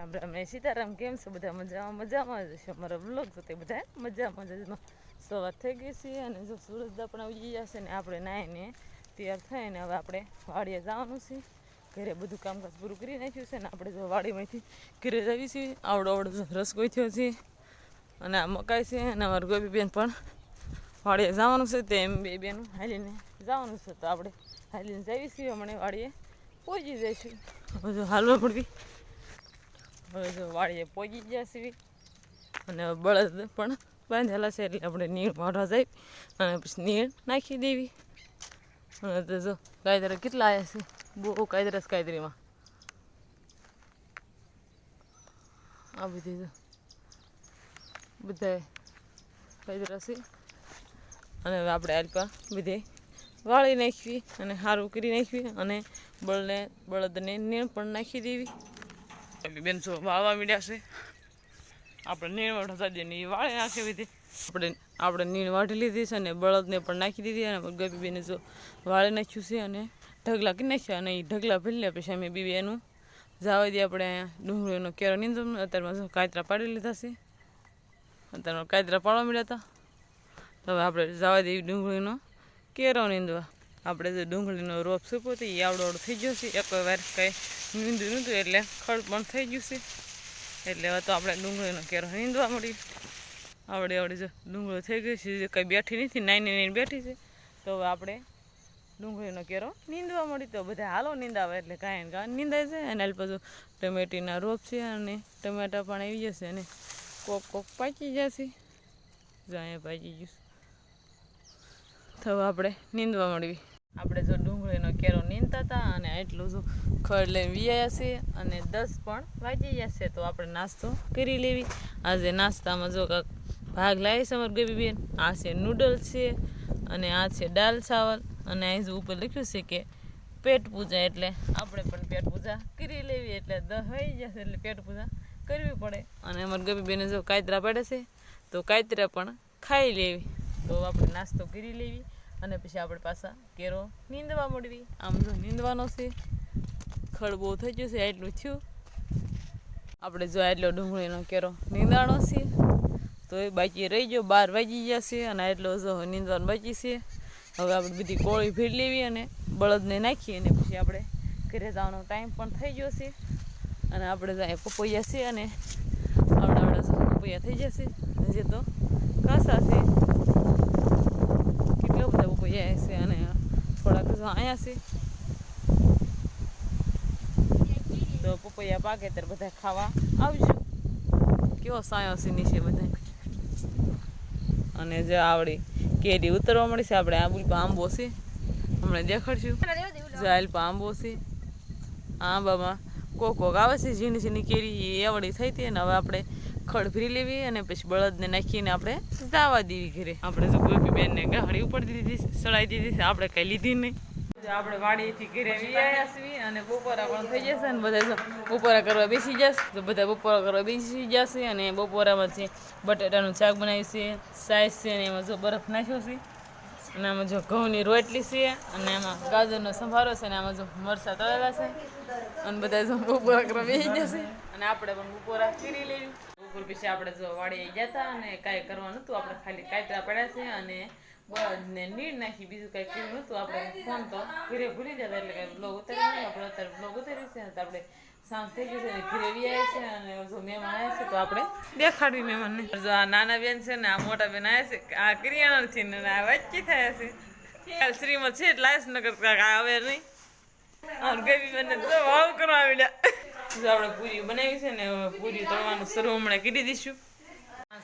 રામ રામ એ સીતારામ કેમ છો? બધા મજામાં? મજામાં જ છે અમારો બ્લોગ તો તે બધા. મજામાં જ. સવાર થઈ ગઈ છે અને જો સૂરજ પણ ઉગી જશે ને આપણે નાહીને તૈયાર થઈને હવે આપણે વાડીએ જવાનું છે. ઘરે બધું કામકાજ પૂરું કરી નાખ્યું છે ને આપણે જો વાડીમાંથી ઘરે જવી છીએ. આવડો આવડો રસગોઈ થયો છે. અને આ મકાઈ છે અને અમારી ગોબી બેન પણ વાડીએ જવાનું છે. તે એમ બે બેનું હાલીને જવાનું છે. તો આપણે હાલીને જઈએ છીએ હમણાં વાડીએ. પહોંચી જઈશું. હવે જો હાલવા પડવી. વાડીએ પહોંચી ગયા છીએ. અને બળદ પણ બાંધેલા છે એટલે આપણે નીણ મારવા જઈ અને પછી નીણ નાખી દેવી. અને તો જો કાયદરા કેટલા આવ્યા છે? બહુ કાયદરસ કાયદરીમાં આ બધી જો બધા કાયદરા છે. અને આપણે આલપા બધે વાળી નાખવી અને સારું કરી નાખવી અને બળને બળદને નીણ પણ નાખી દેવી. બેન જો વાળવા મીડ્યા છે. આપણે નીણ વાળવા જઈએ ને એ વાળી નાખી દીધી આપણે આપણે નીણ વાઢી લીધી છે અને બળદને પણ નાખી દીધી અને ગપી બેને જો વાળી નાખ્યું છે અને ઢગલા કરી નાખ્યા? અને એ ઢગલા ભરી પછી અમે બીબી એનું જાવા દઈએ આપણે અહીંયા ડુંગળીનો કેરો નીંદો અત્યારમાં જો પાડી લીધા છે. અત્યારમાં કાતરા પાડવા મળ્યા હતા. તો હવે આપણે જવા દઈએ ડુંગળીનો કેરો નીંદવા. આપણે જે ડુંગળીનો રોપ સૂપો હતો એ આવડો થઈ ગયો છે. એક વાર કંઈ નીંદું નહોતું, એટલે ખડ પણ થઈ ગયું છે. એટલે હવે તો આપણે ડુંગળીનો કેરો નીંદવા મળી આવડે આવડે જો ડુંગળો થઈ ગયો છે કંઈ બેઠી નથી, નાની નાની બેઠી છે. તો હવે આપણે ડુંગળીનો કેરો નીંદવા મળી તો બધા હાલો નીંદાવે, એટલે કાંઈ કાંઈ નીંદાય છે અને પછી ટમેટીના રોપ છે અને ટમેટા પણ આવી જશે અને કોક કોક પાકી જશે. અહીંયા પાકી ગયું તો આપણે નીંદવા મળવી આપણે જો ડુંગળીનો કેરો નીંદતા હતા અને એટલું જો ખડ લઈને વિયાયા છે અને દસ પણ વાગી ગયા છે, તો આપણે નાસ્તો કરી લેવી. આજે નાસ્તામાં જો કાંક ભાગ લાવી છે અમારી ગબી બેન. આ છે નૂડલ્સ છે અને આ છે દાલ ચાવલ. અને અહીં ઉપર લખ્યું છે કે પેટ પૂજા, એટલે આપણે પણ પેટ પૂજા કરી લેવી. એટલે દસ વાગી જશે એટલે પેટ પૂજા કરવી પડે. અને અમારી ગબી બેને જો કાયતરા પડે છે, તો કાયતરા પણ ખાઈ લેવી. તો આપણે નાસ્તો કરી લેવી. અને પછી આપણે પાછા કેરો નીંદવા મળવી આમ જો નીંદવાનો છે. ખડ બહુ થઈ ગયું છે એટલું થયું. આપણે જો એટલો ડુંગળીનો કેરો નીંદાણો છે, તો એ બાકી રહી ગયો, બાર વાગી ગયા છે અને એટલો જો નીંદવાનું બાકી છે. હવે આપણે બધી કોળી ભીડ લેવી અને બળદને નાખી અને પછી આપણે ઘરે જવાનો ટાઈમ પણ થઈ ગયો છે. અને આપણે જાય પપૈયા છે અને આવડા આવડા પપૈયા થઈ જશે જે તો કાસા છે. કેટલા છે અને થોડાક જો છે તો પપૈયા પાકે ત્યારે બધા ખાવા આવજો કેવો સાયો છે નીચે બધા અને જે આવડી કેરી ઉતરવા મળી છે આપણે આંબુ આંબો છે હમણાં દેખાડશું જાયલ આંબો છે આંબામાં કોક કોક આવે છે ઝીણી ઝીણી કેરી એ આવડી થઈ હતી અને હવે આપણે ખડ ભરી લેવી અને પછી બળદને નાખીને આપણે જાવા દેવી ઘરે. આપણે જો ગોપી બેનને ગાડી ઉપર દીધી સડાઈ દીધી આપણે કઈ લીધી નહીં. આપણે વાડીથી ઘરે અને બપોરા પણ થઈ જશે અને બધા જો બપોરા કરવા બેસી જશે. તો બધા બપોરા કરવા બેસી જશે અને બપોરામાં છે બટેટાનું શાક બનાવ્યું છે સાઈઝ છે અને એમાં જો બરફ નાખ્યો છે. અને આમાં જો ઘઉંની રોટલી છે અને આમાં ગાજરનો સંભારો છે અને આમાં જો મરચા તળેલા છે. અને બધા જો બપોરા કરવા બેસી જશે. અને આપણે પણ બપોરા કરી લેવી. બપોર પછી આપણે જો વાડીએ જતા અને કાંઈ કરવાનું હતું આપણે ખાલી કાયતરા પડ્યા છે અને બળદને નીર નાખી, બીજું કાંઈ કર્યું નહોતું, આપણે ફોન તો ઘરે ભૂલી જતા એટલે કાંઈ બ્લોગ ઉતારી નહીં, આપણે અત્યારે બ્લોગ ઉતારી છે તો આપણે સાંજ થઈ ગયું છે અને ઘરે આવ્યા છે અને જો મહેમાન આવ્યા છે તો આપણે દેખાડવી મહેમાનને જો આ નાના બેન છે ને, આ મોટા બેન આવ્યા છે, આ કરિયાણા છે ને, આ વચ્ચે થયા છે. શ્રીમદ છે એટલે નગર કાંઈ આવે નહીં. ગવી બેન તો વાવ કરવા આવી જો આપણે પૂરી બનાવી છે ને પૂરી તળવાનું શરૂ હમણાં કરી દઈશું.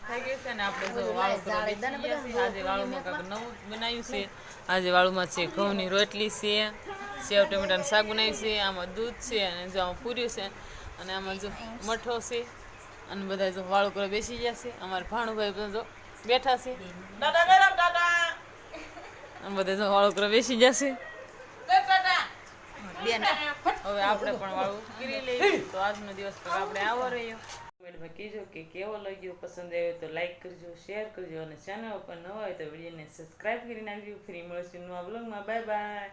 થઈ છે ને આપણે જો ગયા. આજે વાળુમાં નવું બનાવ્યું છે. આજે વાળુમાં છે ઘઉંની રોટલી છે સેવ ટમેટાનું શાક બનાવ્યું છે આમાં દૂધ છે અને જો આમાં પૂર્યું છે અને આમાં જો મઠો છે અને બધા જો વાળું કરવા બેસી ગયા છે. અમારા ભાણુભાઈ બધા જો બેઠા છે. બધા જો વાળું કરવા બેસી જશે હવે આપણે પણ વાળું કરી લઈએ. તો આજનો દિવસ તો આપણે આવો રહ્યો. કોમેન્ટમાં કહેજો કે કેવો લાગ્યો પસંદ આવ્યો તો લાઈક કરજો શેર કરજો અને ચેનલ ઉપર ન હોય તો વિડીયોને સબસ્ક્રાઈબ કરી નાખજો. ફ્રી મળશે નવા બ્લોગમાં બાય બાય